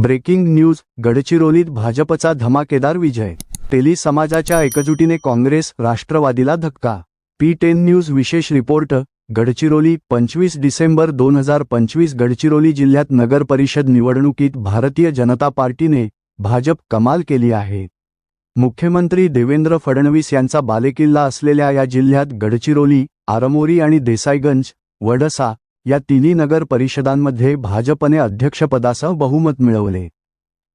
Breaking news गडचिरोलीत भाजपचा धमाकेदार विजय. तेली समाजाच्या एकजुटीने काँग्रेस राष्ट्रवादीला धक्का. पी टेन न्यूज विशेष रिपोर्ट गडचिरोली पंचवीस डिसेंबर दोन हजार पंचवीस गडचिरोली जिल्ह्यात नगर परिषद निवडणुकीत भारतीय जनता पार्टीने भाजप कमाल केली आहे. मुख्यमंत्री देवेंद्र फडणवीस यांचा बालेकिल्ला असलेल्या या जिल्ह्यात गडचिरोली आरमोरी आणि देसाईगंज वडसा या तिन्ही नगर परिषदांमध्ये भाजपने अध्यक्षपदासह बहुमत मिळवले.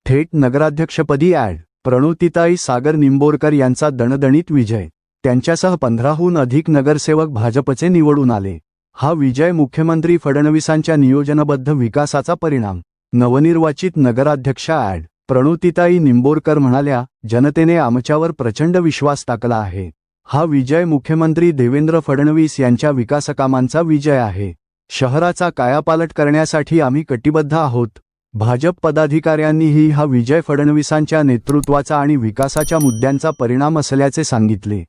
थेट नगराध्यक्षपदी ॲड. प्रणोतिताई सागर निंबोरकर यांचा दणदणीत विजय. त्यांच्यासह पंधराहून अधिक नगरसेवक भाजपचे निवडून आले. हा विजय मुख्यमंत्री फडणवीसांच्या नियोजनबद्ध विकासाचा परिणाम. नवनिर्वाचित नगराध्यक्षा ॲड. प्रणोतिताई निंबोरकर म्हणाल्या जनतेने आमच्यावर प्रचंड विश्वास टाकला आहे. हा विजय मुख्यमंत्री देवेंद्र फडणवीस यांच्या विकासकामांचा विजय आहे. शहराचा कायापालट करण्यासाठी आम्ही कटिबद्ध आहोत. भाजप पदाधिकाऱ्यांनीही हा विजय फडणवीसांच्या नेतृत्वाचा आणि विकासाच्या मुद्द्यांचा परिणाम असल्याचे सांगितले.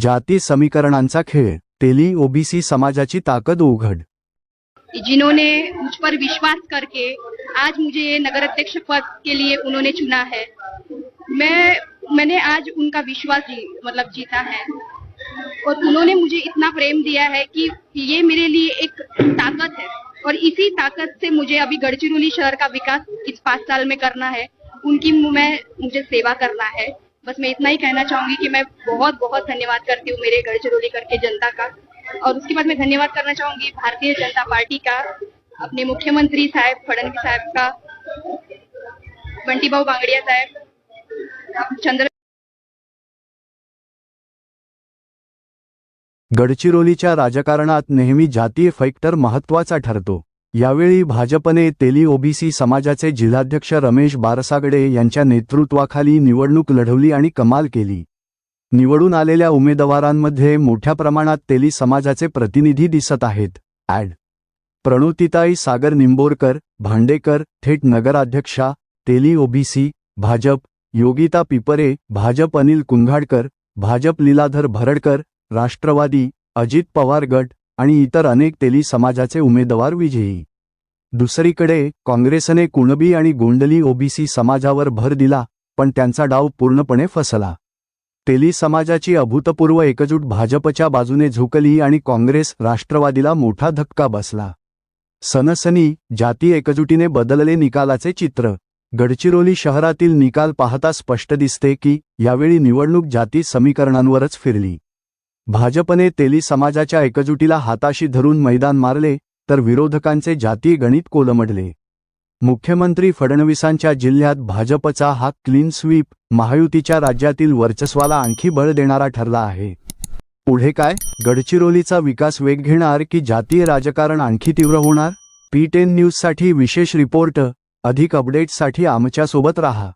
जाती समीकरणांचा खेळ तेली ओबीसी समाजाची ताकद उघड. जिन्होंने मुझ पर विश्वास करके आज मुझे नगर अध्यक्ष पद के लिए उन्होंने चुना है। मैं मैंने आज उनका विश्वास जी, मतलब जीता है। और उन्होंने मुझे इतना प्रेम दिया है कि ये मेरे लिए एक ताकत है। और इसी ताकत से मुझे अभी गढ़चिरौली शहर का विकास इस पाँच साल में करना है। उनकी मैं मुझे सेवा करना है। बस मैं इतना ही कहना चाहूँगी कि मैं बहुत बहुत धन्यवाद करती हूँ मेरे गढ़चिरौली करके जनता का। और उसके बाद मैं धन्यवाद करना चाहूँगी भारतीय जनता पार्टी का अपने मुख्यमंत्री साहब फडणवीस साहब का बंटी भाऊ बांगड़िया साहब चंद्र गडचिरोलीच्या राजकारणात नेहमी जातीय फैक्टर महत्त्वाचा ठरतो. यावेळी भाजपने तेली ओबीसी समाजाचे जिल्हाध्यक्ष रमेश बारसागडे यांच्या नेतृत्वाखाली निवडणूक लढवली आणि कमाल केली. निवडून आलेल्या उमेदवारांमध्ये मोठ्या प्रमाणात तेली समाजाचे प्रतिनिधी दिसत आहेत. ॲड. प्रणोतिताई सागर निंबोरकर भांडेकर थेट नगराध्यक्षा तेली ओबीसी भाजप योगिता पिपरे भाजप अनिल कुंघाडकर भाजप लीलाधर भरडकर राष्ट्रवादी अजित पवार गट आणि इतर अनेक तेली समाजाचे उमेदवार विजयी. दुसरीकडे काँग्रेसने कुणबी आणि गोंडली ओबीसी समाजावर भर दिला पण त्यांचा डाव पूर्णपणे फसला. तेली समाजाची अभूतपूर्व एकजूट भाजपच्या बाजूने झुकली आणि काँग्रेस राष्ट्रवादीला मोठा धक्का बसला. सनसनी जाती एकजुटीने बदलले निकालाचे चित्र गडचिरोली शहरातील निकाल पाहता स्पष्ट दिसते की यावेळी निवडणूक जाती समीकरणांवरच फिरली. भाजपने तेली समाजाच्या एकजुटीला हाताशी धरून मैदान मारले तर विरोधकांचे जातीय गणित कोलमडले. मुख्यमंत्री फडणवीसांच्या जिल्ह्यात भाजपचा हा क्लीन स्वीप महायुतीच्या राज्यातील वर्चस्वाला आणखी बळ देणारा ठरला आहे. पुढे काय? गडचिरोलीचा विकास वेग घेणार की जातीय राजकारण आणखी तीव्र होणार? पी टेन न्यूजसाठी विशेष रिपोर्ट अधिक अपडेट्ससाठी आमच्यासोबत राहा.